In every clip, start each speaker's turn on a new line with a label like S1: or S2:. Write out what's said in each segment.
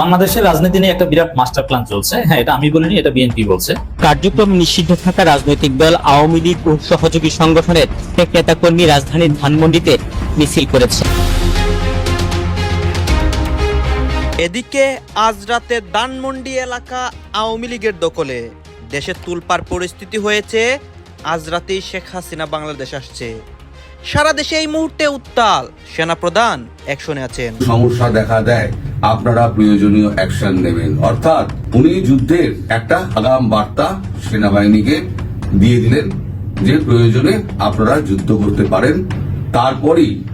S1: বাংলাদেশের রাজনীতি নিয়ে একটা বিরাট মাস্টার প্ল্যান চলছে। হ্যাঁ এটা আমি বলিনি এটা বিএনপি বলছে।
S2: কার্যক্রম নিষিদ্ধ থাকা রাজনৈতিক দল আওয়ামী লীগ ও সহযোগী সংগঠনের এক নেতাকর্মী রাজধানীর ধানমন্ডিতে মিছিল করেছে।
S3: এদিকে আজ রাতে দানমন্ডি এলাকা আওয়ামী লীগের দখলে। দেশের তুলপার পরিস্থিতি হয়েছে আজ রাতেই শেখ হাসিনা বাংলাদেশ আসছে। সারা দেশে এই মুহূর্তে উত্তাল। সেনাপ্রধান অ্যাকশনে আছেন।
S4: সমস্যা দেখা দেয়। আপনারা প্রয়োজনীয় অ্যাকশন নেবেন। অর্থাৎ উনি যুদ্ধের একটা আগাম বার্তা সেনাবাহিনীকে দিয়ে দিলেন যে প্রয়োজনে আপনারা যুদ্ধ করতে পারেন। তারপরই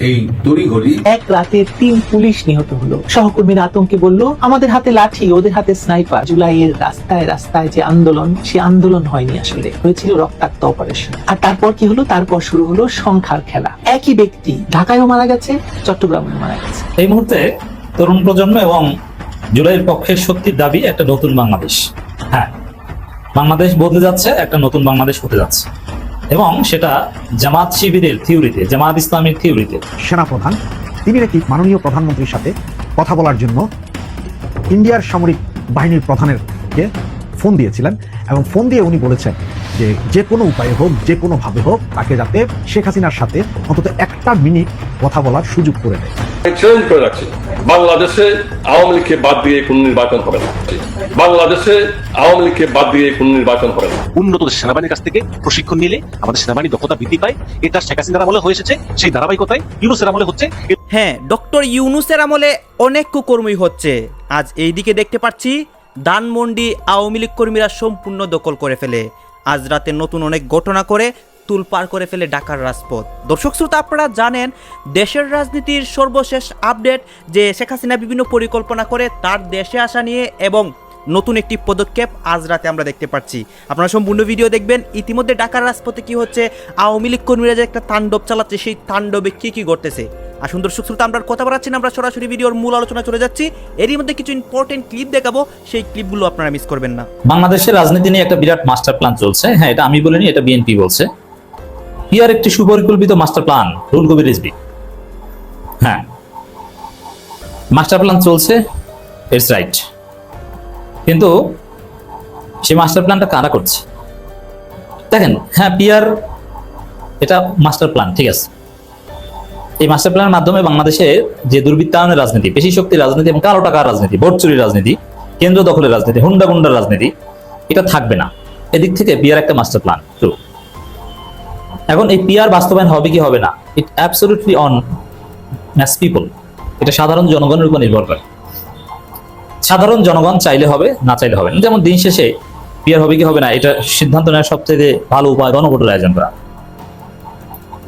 S4: এই তড়িঘড়ি।
S5: এক রাতে তিন পুলিশ নিহত হলো। সহকর্মীর আতঙ্কে বলল আমাদের হাতে লাঠি ওদের হাতে স্নাইপার। জুলাইয়ের রাস্তায় রাস্তায় যে আন্দোলন সে আন্দোলন হয়নি আসলে। হয়েছিল রক্তাক্ত অপারেশন। আর তারপর কি হলো? তারপর শুরু হলো সংখ্যার খেলা। একই ব্যক্তি ঢাকায়ও মারা গেছে চট্টগ্রামেও মারা গেছে।
S1: এই মুহূর্তে তরুণ প্রজন্ম এবং জুলাইয়ের পক্ষের শক্তির দাবি একটা নতুন বাংলাদেশ। হ্যাঁ বাংলাদেশ বদলে যাচ্ছে একটা নতুন বাংলাদেশ হতে যাচ্ছে। এবং সেটা জামাত শিবিরের থিওরিতে, জামাত ইসলামের থিওরিতে।
S6: সেনাপ্রধান, তিনি নাকি মাননীয় প্রধানমন্ত্রীর সাথে কথা বলার জন্য ইন্ডিয়ার সামরিক বাহিনীর প্রধানের কে ফোন দিয়েছিলেন এবং ফোন দিয়ে উনি বলেছেন যে যে কোনো উপায়ে হোক, যে কোনোভাবে হোক, তাকে যাতে শেখ হাসিনার সাথে অন্তত একটা মিনিট কথা বলার সুযোগ করে দেয়।
S7: চ্যালেঞ্জ করে রাখছি বাংলাদেশে আওয়ামী লীগকে বাদ দিয়ে কোন নির্বাচন হবে না। বাংলাদেশে আওয়ামী লীগকে বাদ দিয়ে কোন নির্বাচন হবে না।
S8: উন্নত সেনাবাহিনীর কাছ থেকে প্রশিক্ষণ নিলে আমাদের সেনাবাহিনী দক্ষতা বৃদ্ধি পায়। এটা শেখ হাসিনার আমলে হয়ে এসেছে সেই ধারাবাহিকতায় ইউনুসের আমলে হচ্ছে
S3: হ্যাঁ ডক্টর ইউনুসের আমলে অনেক কুকর্মী হচ্ছে। আজ এইদিকে দেখতে পাচ্ছি দানমন্ডি আওয়ামী লীগ কর্মীরা সম্পূর্ণ দখল করে ফেলে। আজ রাতে নতুন অনেক ঘটনা করে তুলপার করে ফেলে ঢাকার রাজপথ। দর্শক শ্রোতা, আপনারা জানেন, দেশের রাজনীতির সর্বশেষ আপডেট যে শেখ হাসিনা বিভিন্ন পরিকল্পনা করে তার দেশে আসা নিয়ে এবং নতুন একটি পদক্ষেপ আজ রাতে আমরা দেখতে পাচ্ছি। আপনারা সম্পূর্ণ ভিডিও দেখবেন। ইতিমধ্যে ঢাকার রাজপথে কি হচ্ছে, আওয়ামী লীগ কর্মীরা যে একটা তাণ্ডব চালাচ্ছে, সেই তাণ্ডবে কি কি ঘটতেছে? আর সুন্দর শ্রোতা, আমরা কথা বলাচ্ছি না, আমরা সরাসরি ভিডিওর মূল আলোচনা চলে যাচ্ছি। এরই মধ্যে কিছু ইম্পর্টেন্ট ক্লিপ দেখাবো। সেই ক্লিপগুলো আপনারা মিস করবেন না।
S1: বাংলাদেশের রাজনীতি নিয়ে একটা বিরাট মাস্টার প্ল্যান চলছে। হ্যাঁ এটা আমি বলিনি, এটা বিএনপি বলছে। ইয়ার একটি সুপরিকল্পিত মাস্টার প্ল্যান রুল কবির রিজভি। হ্যাঁ। মাস্টার প্ল্যান চলছে ইটস রাইট কিন্তু সেই মাস্টার প্ল্যানটা কারা করছে? দেখেন হ্যাঁ পিয়ার এটা মাস্টার প্ল্যান ঠিক আছে। এই মাস্টার প্ল্যানের মাধ্যমে বাংলাদেশে যে দুর্বৃত্তায়নের রাজনীতি, পেশি শক্তির রাজনীতি এবং কালো টাকার রাজনীতি, ভোট চুরির রাজনীতি, কেন্দ্র দখলের রাজনীতি, হুন্ডা গুন্ডার রাজনীতি, এটা থাকবে না। এদিক থেকে পিয়ার একটা মাস্টার প্ল্যান ট্রু এখন এই পিয়ার বাস্তবায়ন হবে কি হবে না? It absolutely on mass people এটা সাধারণ জনগণের উপর নির্ভর করে। সাধারণ জনগণ চাইলে হবে, না চাইলে হবে না। যেমন দিন শেষে পিয়ার হবে কি হবে না, এটা সিদ্ধান্ত নেওয়ার সবচেয়ে ভালো উপায় গণভোটের আয়োজন করা।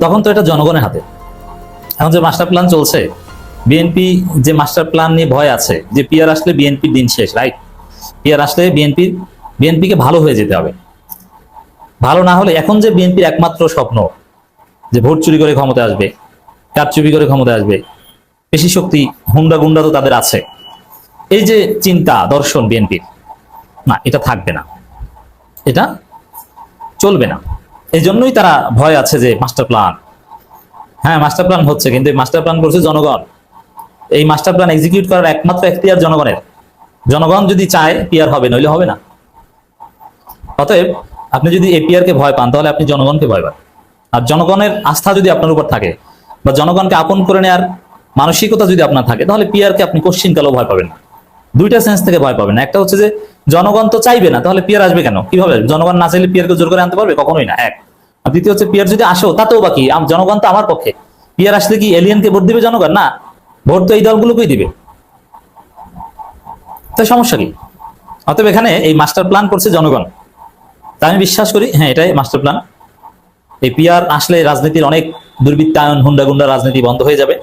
S1: তখন তো এটা জনগণের হাতে। এখন যে মাস্টার প্ল্যান চলছে বিএনপি যে মাস্টার প্ল্যান নিয়ে ভয় আছে, যে পিয়ার আসলে বিএনপির দিন শেষ রাইট পিয়ার আসলে বিএনপির বিএনপিকে ভালো হয়ে যেতে হবে। ভালো না হলে এখন যে বিএনপির একমাত্র স্বপ্ন যে ভোট চুরি করে ক্ষমতা আসবে কারচুপি করে ক্ষমতা আসবে পেশি শক্তি হুন্ডা গুন্ডা তো তাদের আছে। এই যে চিন্তা, দর্শন বিএনপির, না, এটা থাকবে না। এটা চলবে না। এই জন্যই তারা ভয় আছে যে মাস্টার প্ল্যান হ্যাঁ মাস্টার প্ল্যান হচ্ছে, কিন্তু মাস্টার প্ল্যান করছে জনগণ। এই মাস্টার প্ল্যান এক্সিকিউট করার একমাত্র এখতিয়ার জনগণের। জনগণ যদি চায় পিয়ার হবে, নইলে হবে না। অতএব আপনি যদি এপিআর কে ভয় পান, তাহলে আপনি জনগণকে ভয় পান। আর জনগণের আস্থা যদি আপনার উপর থাকে, বা জনগণকে আপন করে নেওয়ার মানসিকতা যদি আপনার থাকে, তাহলে পিআর কে আপনি কোশ্চিন কালেও ভয় পাবেন না। দুইটা সেন্স থেকে ভয় পাবেন একটা হচ্ছে যে, জনগণ তো চাইবে না, তাহলে পিয়ার আসবে কেন? কীভাবে জনগণ না চাইলে পিয়ারকে জোর করে আনতে পারবে? কখনোই না। এক। আর দ্বিতীয় হচ্ছে পিয়ার যদি আসো তাতেও বাকি জনগণ তো আমার পক্ষে। পিয়ার আসলে কি এলিয়েনকে ভোট দিবে জনগণ? না। ভোট তো এই দলগুলোকেই দিবে। তো সমস্যা কি? অতএব এখানে এই মাস্টার প্ল্যান করছে জনগণ। তাই আমি বিশ্বাস করি হ্যাঁ এটাই মাস্টার প্ল্যান এই পিয়ার আসলে রাজনীতির অনেক দুর্বৃত্তায়ন হুন্ডা গুন্ডা রাজনীতি বন্ধ হয়ে যাবে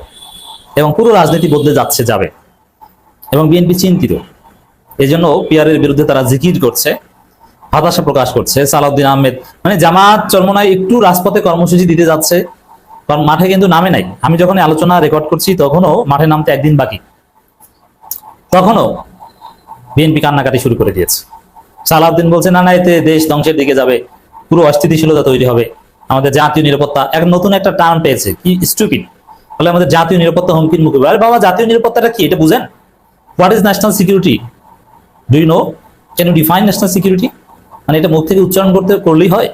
S1: এবং পুরো রাজনীতি বদলে যাচ্ছে, যাবে। এবং বিএনপি চিন্তিত। এই জন্য পিয়ারের বিরুদ্ধে তারা জিকির করছে, হতাশা প্রকাশ করছে। সালাউদ্দিন আহমেদ মানে জামাত চরমনায় একটু রাজপথে কর্মসূচি দিতে যাচ্ছে, কারণ মাঠে কিন্তু নামে নাই। আমি যখন আলোচনা রেকর্ড করছি, তখনও মাঠে নামতে একদিন বাকি। তখনও বিএনপি কান্নাকাটি শুরু করে দিয়েছে। সালাউদ্দিন বলছে, না না, এতে দেশ ধ্বংসের দিকে যাবে। পুরো অস্থিতিশীলতা তৈরি হবে। আমাদের জাতীয় নিরাপত্তা। এক নতুন একটা টার্ম পেয়েছে, কি স্টুপিড ফলে আমাদের জাতীয় নিরাপত্তা হুমকির মুখে আরে বাবা, জাতীয় নিরাপত্তাটা কি? এটা বুঝেন। What is national security do you know can you define national security মানে এটা মুখ থেকে উচ্চারণ করতে, করলেই হয়।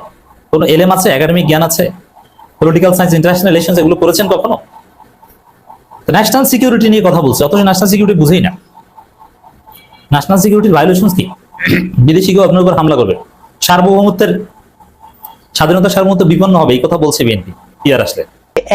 S1: কোনো এলএম আছে? একাডেমিক জ্ঞান আছে? পলিটিক্যাল সায়েন্স ইন্টারন্যাশনাল রিলেশন এগুলো করেছেন কখনো? ন্যাশনাল সিকিউরিটি নিয়ে কথা বলছে। অথচ ন্যাশনাল সিকিউরিটি বুঝেই না। ন্যাশনাল সিকিউরিটির ভায়োলেশন কি? বিদেশি কেউ আপনার উপর হামলা করবে। সার্বভৌমত্বের, স্বাধীনতা সার্বভৌমত্ব বিপন্ন হবে, এই কথা বলছে বিএনপি ইয়ার আসলে।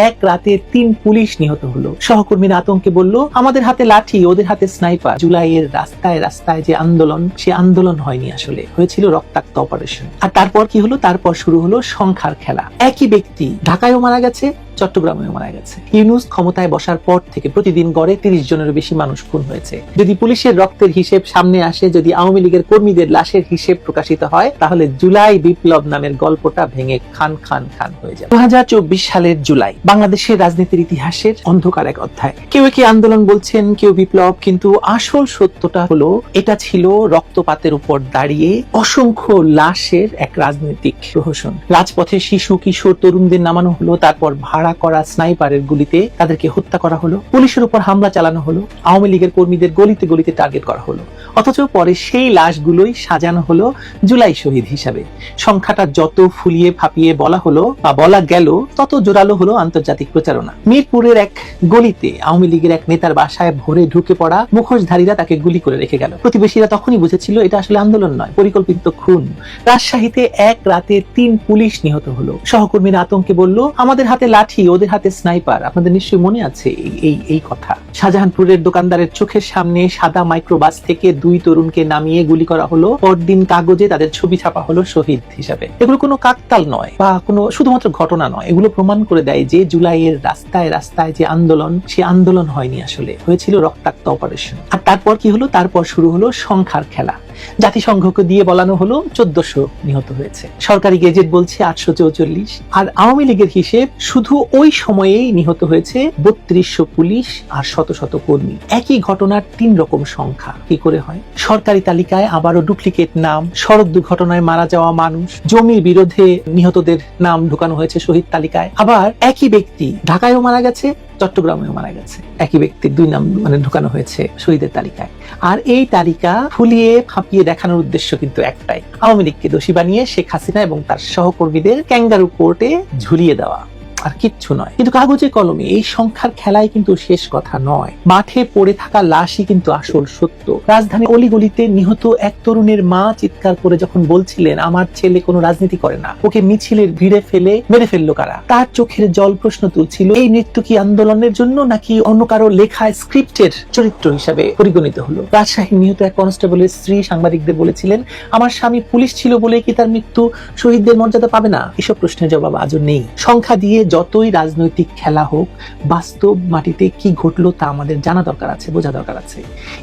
S5: এক রাতে তিন পুলিশ নিহত হলো। সহকর্মীরা আতঙ্কে বলল, আমাদের হাতে লাঠি, ওদের হাতে স্নাইপার। জুলাইয়ের রাস্তায় রাস্তায় যে আন্দোলন, সে আন্দোলন হয়নি আসলে। হয়েছিল রক্তাক্ত অপারেশন আর তারপর কি হলো? তারপর শুরু হলো সংখ্যার খেলা। একই ব্যক্তি ঢাকায়ও মারা গেছে চট্টগ্রামেও মারা গেছে। ইউনুস ক্ষমতায় বসার পর থেকে প্রতিদিন গড়ে তিরিশ জনেরও বেশি মানুষ খুন হয়েছে। যদি পুলিশের রক্তের হিসেব সামনে আসে, যদি আওয়ামী লীগের কর্মীদের লাশের হিসেব প্রকাশিত হয়, তাহলে জুলাই বিপ্লব নামের গল্পটা ভেঙে খান খান খান হয়ে যাবে। দু সালের জুলাই, বাংলাদেশের রাজনীতির ইতিহাসের অন্ধকার এক অধ্যায়। কেউ কি আন্দোলন বলছেন, কেউ বিপ্লব, কিন্তু আসল সত্যটা হলো, এটা ছিল রক্তপাতের উপর দাঁড়িয়ে অসংখ্য লাশের এক রাজনৈতিক প্রহসন। রাজপথে শিশু, কিশোর, তরুণদের নামানো হলো, তারপর ভাড়া করা স্নাইপারের গুলিতে তাদেরকে হত্যা করা হলো, পুলিশের উপর হামলা চালানো হলো, আওয়ামী লীগের কর্মীদের গলিতে গলিতে টার্গেট করা হলো। অথচ পরে সেই লাশগুলোই সাজানো হলো জুলাই শহীদ হিসাবে। সংখ্যাটা যত ফুলিয়ে ফাপিয়ে বলা হলো বা বলা গেল, তত জোরালো হলো আন্তর্জাতিক প্রচারণা। মিরপুরের এক গলিতে আওয়ামী লীগের এক নেতার বাসায় ভোরে ঢুকে পড়া মুখোশধারীরা তাকে গুলি করে রেখে গেল। প্রতিবেশীরা তখনই বুঝেছিল এটা আসলে আন্দোলন নয়, পরিকল্পিত খুন। রাজশাহীতে এক রাতে তিন পুলিশ নিহত হলো। সহকর্মীরা আতঙ্কে বলল, আমাদের হাতে লাঠি, ওদের হাতে স্নাইপার। আপনাদের নিশ্চয়ই মনে আছে এই- এই কথা? শাহজাহানপুরের দোকানদারের চোখের সামনে সাদা মাইক্রোবাস থেকে দুই তরুণকে নামিয়ে গুলি করা হলো। পরদিন কাগজে তাদের ছবি ছাপা হলো শহীদ হিসাবে। এগুলো কোনো কাকতাল নয় বা কোনো শুধুমাত্র ঘটনা নয়। এগুলো প্রমাণ করে দেয় যে জুলাইয়ের রাস্তায় রাস্তায় যে আন্দোলন সে আন্দোলন হয়নি আসলে। হয়েছিল রক্তাক্ত অপারেশন আর তারপর কি হলো? তারপর শুরু হলো সংখ্যার খেলা। জাতিসংঘকে দিয়ে বলানো হলো চোদ্দশো নিহত হয়েছে। সরকারি গেজেট বলছে আটশো চৌচল্লিশ। আর আওয়ামী লীগের হিসেব, শুধু ওই সময়েই নিহত হয়েছে বত্রিশশো পুলিশ আর শত শত কর্মী। একই ঘটনার তিন রকম সংখ্যা। কি করে হয়? সরকারি তালিকায় আবারও ডুপ্লিকেট নাম, সড়ক দুর্ঘটনায় মারা যাওয়া মানুষ, জমির বিরোধে নিহতদের নাম ঢুকানো হয়েছে শহীদ তালিকায়। আবার একই ব্যক্তি ঢাকায়ও মারা গেছে চট্টগ্রামেও মারা গেছে। একই ব্যক্তির দুই নাম মানে ঢুকানো হয়েছে শহীদের তালিকায়। আর এই তালিকা ফুলিয়ে ফাঁপিয়ে দেখানোর উদ্দেশ্য কিন্তু একটাই। আওয়ামী লীগকে দোষী বানিয়ে শেখ হাসিনা এবং তার সহকর্মীদের ক্যাঙ্গারু কোর্টে ঝুলিয়ে দেওয়া। আর কিচ্ছু নয়। কিন্তু কাগজে কলমে এই সংখ্যার খেলায় কিন্তু শেষ কথা নয়। মাঠে পড়ে থাকা লাশই কিন্তু আসল সত্য। রাজধানী অলিগলিতে নিহত এক তরুণের মা চিৎকার করে যখন বলছিলেন, আমার ছেলে কোনো রাজনীতি করে না। ওকে মিছিলের ভিড়ে ফেলে মেরে ফেলল কারা? তার চোখের জল প্রশ্ন তুলছিল, এই মৃত্যু কি আন্দোলনের জন্য নাকি অন্য কারও লেখা স্ক্রিপ্টের চরিত্র হিসাবে পরিগণিত হলো? রাজশাহী নিহত এক কনস্টেবলের স্ত্রী সাংবাদিকদের বলেছিলেন, আমার স্বামী পুলিশ ছিল বলে কি তার মৃত্যু? শহীদদের মর্যাদা পাবে না? এসব প্রশ্নের জবাব আজও নেই। সংখ্যা দিয়ে যতই রাজনৈতিক খেলা হোক, বাস্তব মাটিতে কি ঘটলো তা আমাদের জানা দরকার আছে, বোঝা দরকার আছে।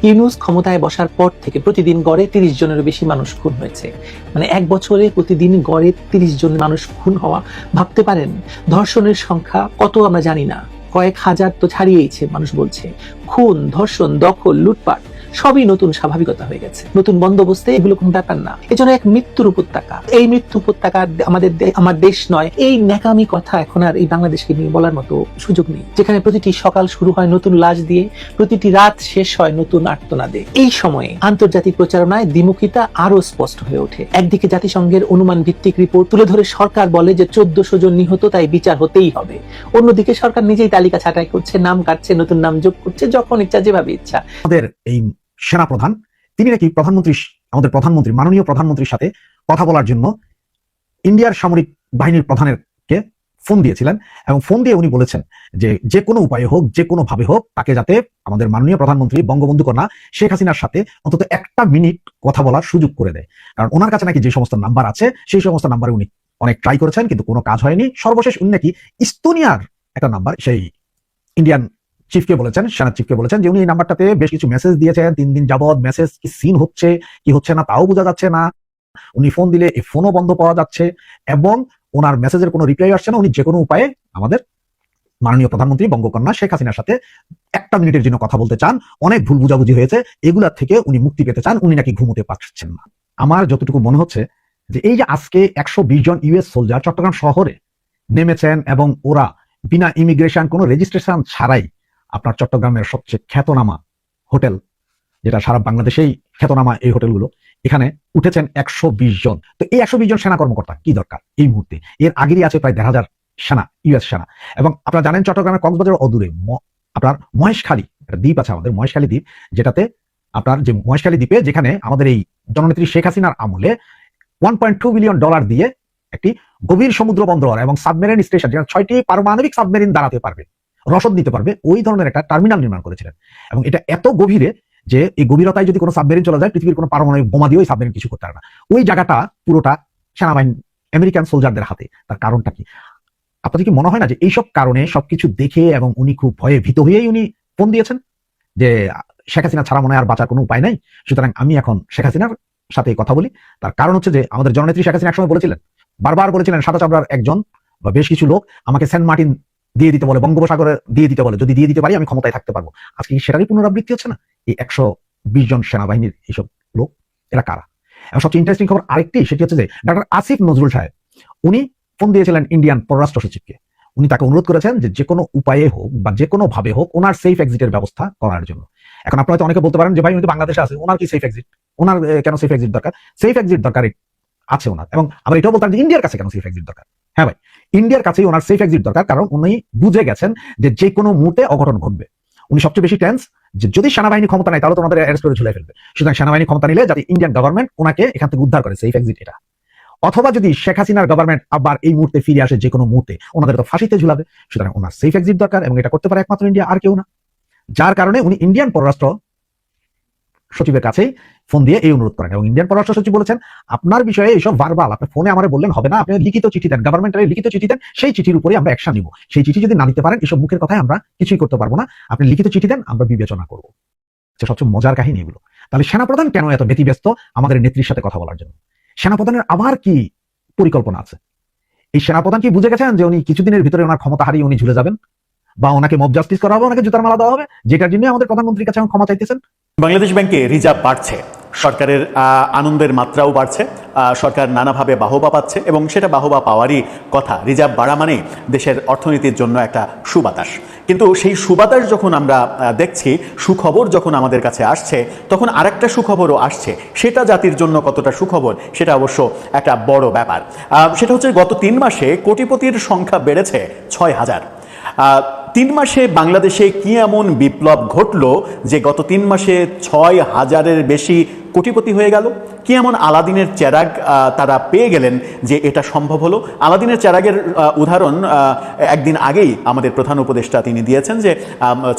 S5: ইউনুস ক্ষমতায় বসার পর থেকে প্রতিদিন গড়ে তিরিশ জনেরও বেশি মানুষ খুন হয়েছে। মানে এক বছরে প্রতিদিন গড়ে তিরিশ জন মানুষ খুন হওয়া, ভাবতে পারেন? ধর্ষণের সংখ্যা কত আমরা জানি না। কয়েক হাজার তো ছাড়িয়েছে মানুষ বলছে। খুন, ধর্ষণ, দখল, লুটপাট। সবই নতুন স্বাভাবিকতা হয়ে গেছে। নতুন বন্দোবস্তে এগুলো কোনো ব্যাপার না। এজন্য এক মৃত্যুর উপত্যকা। এই মৃত্যু উপত্যকা আমাদের আমার দেশ নয়। এই ন্যাকামি কথা এখন আর এই বাংলাদেশকে নিয়ে বলার মতো সুযোগ নেই। যেখানে প্রতিটি সকাল শুরু হয় নতুন লাশ দিয়ে, প্রতিটি রাত শেষ হয় নতুন আর্তনাদে। এই সময়ে আন্তর্জাতিক প্রচারণায় দ্বিমুখিতা আরও স্পষ্ট হয়ে ওঠে। একদিকে জাতিসংঘের অনুমান ভিত্তিক রিপোর্ট তুলে ধরে সরকার বলে যে চোদ্দশো জন নিহত, তাই বিচার হতেই হবে। অন্যদিকে সরকার নিজেই তালিকা ছাঁটাই করছে, নাম কাটছে, নতুন নাম যোগ করছে, যখন ইচ্ছা যেভাবে ইচ্ছা।
S6: আমাদের এই সেনাপ্রধান। তিনি নাকি প্রধানমন্ত্রী, আমাদের প্রধানমন্ত্রী, মাননীয় প্রধানমন্ত্রীর সাথে কথা বলার জন্য ইন্ডিয়ার সামরিক বাহিনীর প্রধানের কে ফোন দিয়েছিলেন এবং ফোন দিয়ে উনি বলেছেন যে যে কোনো উপায়ে হোক, যে কোনো ভাবে হোক, তাকে যাতে আমাদের মাননীয় প্রধানমন্ত্রী বঙ্গবন্ধু কন্যা শেখ হাসিনার সাথে অন্তত একটা মিনিট কথা বলার সুযোগ করে দেয়। কারণ ওনার কাছে নাকি যে সমস্ত নাম্বার আছে, সেই সমস্ত নাম্বারে উনি অনেক ট্রাই করেছেন, কিন্তু কোনো কাজ হয়নি। সর্বশেষ উনি নাকি ইস্তোনিয়ার একটা নাম্বার, সেই ইন্ডিয়ান চিফকে বলেছেন সেনা চিফকে বলেছেন যে উনি এই নাম্বারটাতে বেশ কিছু মেসেজ দিয়েছেন। তিন দিন যাবৎ মেসেজ কি সিন হচ্ছে, কি হচ্ছে না, তাও বোঝা যাচ্ছে না। উনি ফোন দিলে এই ফোনও বন্ধ পাওয়া যাচ্ছে এবং ওনার মেসেজের কোনো রিপ্লাই আসছে না। উনি যে কোনো উপায়ে আমাদের মাননীয় প্রধানমন্ত্রী বঙ্গকন্যা শেখ হাসিনার সাথে একটা মিনিটের জন্য কথা বলতে চান। অনেক ভুল বুঝাবুঝি হয়েছে, এগুলার থেকে উনি মুক্তি পেতে চান। উনি নাকি ঘুমোতে পারছেন না। আমার যতটুকু মনে হচ্ছে যে এই যে আজকে একশো বিশ জন ইউএস সোলজার চট্টগ্রাম শহরে নেমেছেন এবং ওরা বিনা ইমিগ্রেশন কোনো রেজিস্ট্রেশন ছাড়াই আপনার চট্টগ্রামের সবচেয়ে খ্যাতনামা হোটেল, যেটা সারা বাংলাদেশেই খ্যাতনামা এই হোটেলগুলো, এখানে উঠেছেন একশো বিশ জন। তো এই একশো বিশ জন সেনা কর্মকর্তা, কি দরকার এই মুহূর্তে? এর আগেরই আছে প্রায় দেড় হাজার সেনা ইউএস সেনা। এবং আপনারা জানেন চট্টগ্রামের কক্সবাজার অদূরে আপনার মহেশখালী, একটা দ্বীপ আছে আমাদের, মহেশখালী দ্বীপ, যেটাতে আপনার যে মহেশখালী দ্বীপে যেখানে আমাদের এই জননেত্রী শেখ হাসিনার আমলে one point two billion dollar দিয়ে একটি গভীর সমুদ্র বন্দর এবং সাবমেরিন স্টেশন, যেখানে ছয়টি পারমাণবিক সাবমেরিন দাঁড়াতে পারবে। রসদ নিতে পারবে, ওই ধরনের একটা টার্মিনাল নির্মাণ করেছিলেন। এবং এটা এত গভীরে যে এই গভীরতায় যদি কোনো সাবমেরিন চলে যায়, পৃথিবীর কোনো পারমাণবিক বোমা দিয়ে ওই সাবমেরিন কিছু করতে পারে না। ওই জায়গাটা পুরোটা সেনাবাহিনী, আমেরিকান সোলজারদের হাতে। তার কারণটা কি? আপনাদের কি মনে হয় না যে এইসব কারণে সবকিছু দেখে এবং উনি খুব ভয়ে ভীত হয়েই উনি ফোন দিয়েছেন? যে শেখ হাসিনা ছাড়া মনে আর বাঁচার কোনো উপায় নাই। সুতরাং আমি এখন শেখ হাসিনার সাথে কথা বলি। তার কারণ হচ্ছে যে আমাদের জননেত্রী শেখ হাসিনা একসময় বলেছিলেন, বারবার বলেছিলেন, সাদা চামড়ার একজন বা বেশ কিছু লোক আমাকে সেন্ট মার্টিন দিয়ে দিতে বলে বঙ্গোপসাগরে দিয়ে দিতে বলে, যদি দিয়ে দিতে পারি আমি ক্ষমতায় থাকতে পারব। আজকে সেটারই পুনরাবৃত্তি হচ্ছে না? এই একশো বিশ জন সেনাবাহিনীর এইসব লোক, এরা কারা? এবং সবচেয়ে ইন্টারেস্টিং খবর আরেকটি, সেটি হচ্ছে যে ডক্টর আসিফ নজরুল সাহেব, উনি ফোন দিয়েছিলেন ইন্ডিয়ান পররাষ্ট্র সচিবকে। উনি তাকে অনুরোধ করেছেন যে যে কোনো উপায়ে হোক বা যে কোনো ভাবে হোক ওনার সেফ এক্সিটের ব্যবস্থা করার জন্য। এখন আপনারা হয়তো অনেকে বলতে পারেন যে ভাই, উনি বাংলাদেশে আছে, ওনার কি সেফ এক্সিট ওনার কেন সেফ এক্সিট দরকার? সেফ এক্সিট দরকার আছে ওনার। এবং আবার এটাও বলতাম যে ইন্ডিয়ার কাছে কেন সেফ এক্সিট দরকার? হ্যাঁ ভাই, ইন্ডিয়ার কাছেই ওনার সেফ এক্সিট দরকার, কারণ উনি বুঝে গেছেন যে যে কোনো মুহূর্তে অঘটন ঘটবে। উনি সবচেয়ে বেশি টেন্স যে যদি সেনাবাহিনী ক্ষমতা নেয়, তাহলে তো ওনাদের অ্যারেস্ট করে ঝুলে ফেলবে। সুতরাং সেনাবাহিনী ক্ষমতা নিলে যাতে ইন্ডিয়ান গভর্নমেন্ট ওনাকে এখান থেকে উদ্ধার করে সেফ এক্সিট এটা। অথবা যদি শেখ হাসিনার গভর্নমেন্ট আবার এই মুহূর্তে ফিরে আসে, যে কোনো মুহূর্তে, ওনাদের তো ফাঁসিতে ঝুলাবে। সুতরাং ওনার সেফ এক্সিট দরকার, এবং এটা করতে পারে একমাত্র ইন্ডিয়া আর কেউ না। যার কারণে উনি ইন্ডিয়ান পররাষ্ট্র সচিবের কাছেই ফোন দিয়ে এই অনুরোধ করেন। এবং ইন্ডিয়ান পররাষ্ট্র সচিব বলেছেন, আপনার বিষয়ে এইসব ভার্বাল আপনি ফোনে আমার বললেন হবে না, আপনি লিখিত চিঠি দেন। গভর্নমেন্টের লিখিত চিঠি দেন, সেই চিঠির উপরে আমরা অ্যাকশন নিব। সেই চিঠি যদি না দিতে পারেন, এসব মুখের কথায় আমরা কিছুই করতে পারব না। আপনি লিখিত চিঠি দেন, আমরা বিবেচনা করব। সবচেয়ে মজার কাহিনী এগুলো। তাহলে সেনাপ্রধান কেন এত ব্যতিব্যস্ত আমাদের নেত্রীর সাথে কথা বলার জন্য? সেনাপ্রধানের আবার কি পরিকল্পনা আছে? এই সেনাপ্রধান কি বুঝে গেছেন যে উনি কিছুদিনের ভিতরে ওনার ক্ষমতা হারিয়ে উনি ঝুলে যাবেন? বা ওনাকে মব জাস্টিস করা হবে, ওনাকে জুতার মালা দেওয়া হবে? যেটার জন্য আমাদের প্রধানমন্ত্রীর কাছে ক্ষমা চাইতেছেন?
S9: বাংলাদেশ ব্যাংকে রিজার্ভ বাড়ছে। সরকারের আনন্দের মাত্রাও বাড়ছে সরকার নানাভাবে বাহবা পাচ্ছে এবং সেটা বাহবা পাওয়ারই কথা। রিজার্ভ বাড়া মানে দেশের অর্থনীতির জন্য একটা সুবাতাস। কিন্তু সেই সুবাতাস যখন আমরা দেখছি, সুখবর যখন আমাদের কাছে আসছে, তখন আরেকটা সুখবরও আসছে। সেটা জাতির জন্য কতটা সুখবর, সেটা অবশ্য একটা বড় ব্যাপার। সেটা হচ্ছে গত তিন মাসে কোটিপতির সংখ্যা বেড়েছে ছয় হাজার। তিন মাসে বাংলাদেশে কি এমন বিপ্লব ঘটলো যে গত তিন মাসে ছয় হাজারের বেশি কোটিপতি হয়ে গেল। কি এমন আলাদিনের চেরাগ তারা পেয়ে গেলেন যে এটা সম্ভব হলো? আলাদিনের চেরাগের উদাহরণ একদিন আগেই আমাদের প্রধান উপদেষ্টা তিনি দিয়েছেন যে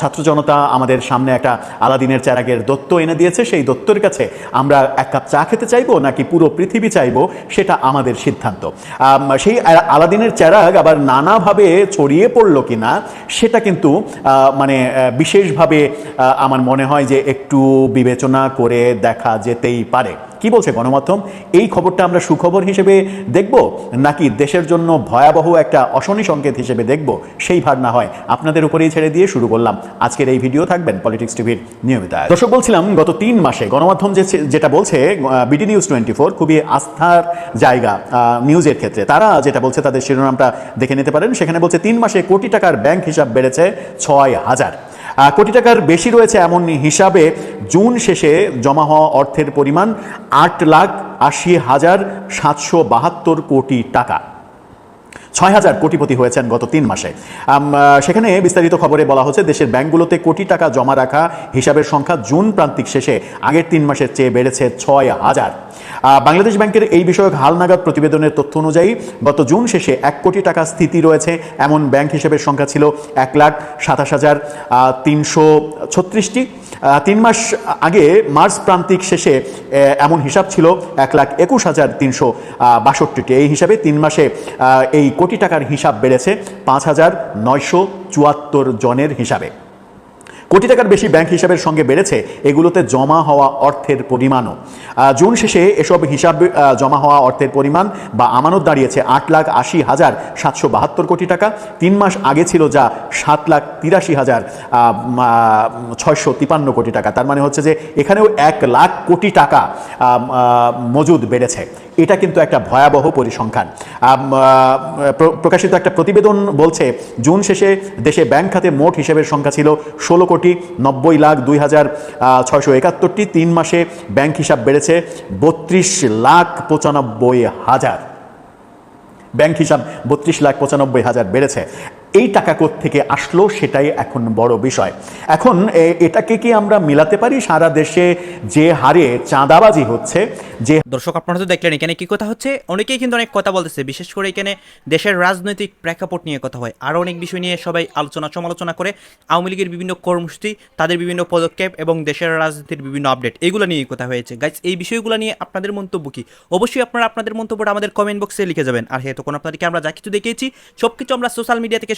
S9: ছাত্র জনতা আমাদের সামনে একটা আলাদিনের চেরাগের দত্ত এনে দিয়েছে। সেই দত্তর কাছে আমরা এক কাপ চা খেতে চাইব নাকি পুরো পৃথিবী চাইব? সেটা আমাদের সিদ্ধান্ত। সেই আলাদিনের চেরাগ আবার নানাভাবে ছড়িয়ে পড়ল কিনা, সেটা কিন্তু মানে বিশেষভাবে আমার মনে হয় যে একটু বিবেচনা করে দেখা যেতেই পারে। কি বলছে গণমাধ্যম? এই খবরটা আমরা সুখবর হিসেবে দেখব নাকি দেশের জন্য ভয়াবহ একটা অশনি সংকেত হিসেবে দেখব? সেই ভার না হয় আপনাদের উপরেই ছেড়ে দিয়ে শুরু করলাম। আজকের এই ভিডিও থাকবেন পলিটিক্স টিভির নিয়মিত। দর্শক, বলছিলাম গত তিন মাসে গণমাধ্যম যে যেটা বলছে বিডি নিউজ টোয়েন্টি ফোর খুবই আস্থার জায়গা নিউজের ক্ষেত্রে। তারা যেটা বলছে তাদের শিরোনামটা দেখে নিতে পারেন। সেখানে বলছে, তিন মাসে কোটি টাকার ব্যাংক হিসাব বেড়েছে ছয় হাজার। কোটি টাকার বেশি রয়েছে এমন হিসাবে জুন শেষে জমা হওয়া অর্থের পরিমাণ আট লাখ আশি হাজার সাতশো বাহাত্তর কোটি টাকা। ছয় হাজার কোটিপতি হয়েছেন গত তিন মাসে। সেখানে বিস্তারিত খবরে বলা হচ্ছে, দেশের ব্যাংকগুলোতে কোটি টাকা জমা রাখা হিসাবের সংখ্যা জুন প্রান্তিক শেষে আগের তিন মাসের চেয়ে বেড়েছে ছয় হাজার বাংলাদেশ ব্যাংকের এই বিষয়ক হালনাগাদ প্রতিবেদনের তথ্য অনুযায়ী, গত জুন শেষে এক কোটি টাকা স্থিতি রয়েছে। এমন ব্যাংক হিসেবের সংখ্যা ছিল এক লাখ সাতাশ হাজার তিনশো ছত্রিশটি। তিন মাস আগে মার্চ প্রান্তিক শেষে এমন হিসাব ছিল এক লাখ একুশ হাজার তিনশো বাষট্টিটি। এই হিসাবে তিন মাসে এই কোটি টাকার হিসাব বেড়েছে পাঁচ হাজার নয়শো চুয়াত্তর জনের হিসাবে। কোটি টাকার বেশি ব্যাংক হিসাবের সঙ্গে বেড়েছে এগুলোতে জমা হওয়া অর্থের পরিমাণও। জুন শেষে এসব হিসাব জমা হওয়া অর্থের পরিমাণ বা আমানত দাঁড়িয়েছে আট লাখ আশি হাজার সাতশো বাহাত্তর কোটি টাকা। তিন মাস আগে ছিল যা সাত লাখ তিরাশি হাজার ছয়শো তিপান্ন কোটি টাকা। তার মানে হচ্ছে যে এখানেও এক লাখ কোটি টাকা মজুদ বেড়েছে। এটা কিন্তু একটা ভয়াবহ পরিসংখ্যান। প্রকাশিত একটা প্রতিবেদন বলছে, জুন শেষে দেশে ব্যাংক খাতে মোট হিসেবের সংখ্যা ছিল ষোলো কোটি নব্বই লাখ দুই হাজার ছয়শো একাত্তরটি। তিন মাসে ব্যাংক হিসাব বেড়েছে বত্রিশ লাখ পঁচানব্বই হাজার। ব্যাংক হিসাব বত্রিশ লাখ পঁচানব্বই হাজার বেড়েছে। এই টাকা থেকে আসলো সেটাই এখন বড় বিষয়। এখন এটাকে কি আমরা মিলাতে পারি? সারা দেশে যে হারে চাঁদাবাজি হচ্ছে, যে
S3: দর্শক, আপনারা তো দেখলেন, এখানে কি কথা হচ্ছে? অনেকেই কিন্তু অনেক কথা বলতেছে, বিশেষ করে এখানে দেশের রাজনৈতিক প্রেক্ষাপট নিয়ে কথা হয়। আরও অনেক বিষয় নিয়ে সবাই আলোচনা সমালোচনা করে। আওয়ামী লীগের বিভিন্ন কর্মসূচি, তাদের বিভিন্ন পদক্ষেপ এবং দেশের রাজনীতির বিভিন্ন আপডেট, এগুলো নিয়ে কথা হয়েছে। গাইজ এই বিষয়গুলো নিয়ে আপনাদের মন্তব্য কি? অবশ্যই আপনারা আপনাদের মন্তব্যটা আমাদের কমেন্ট বক্সে লিখে যাবেন। আর হ্যাঁ তখন আপনাদেরকে আমরা যা কিছু দেখিয়েছি সব কিছু আমরা সোশ্যাল মিডিয়া থেকে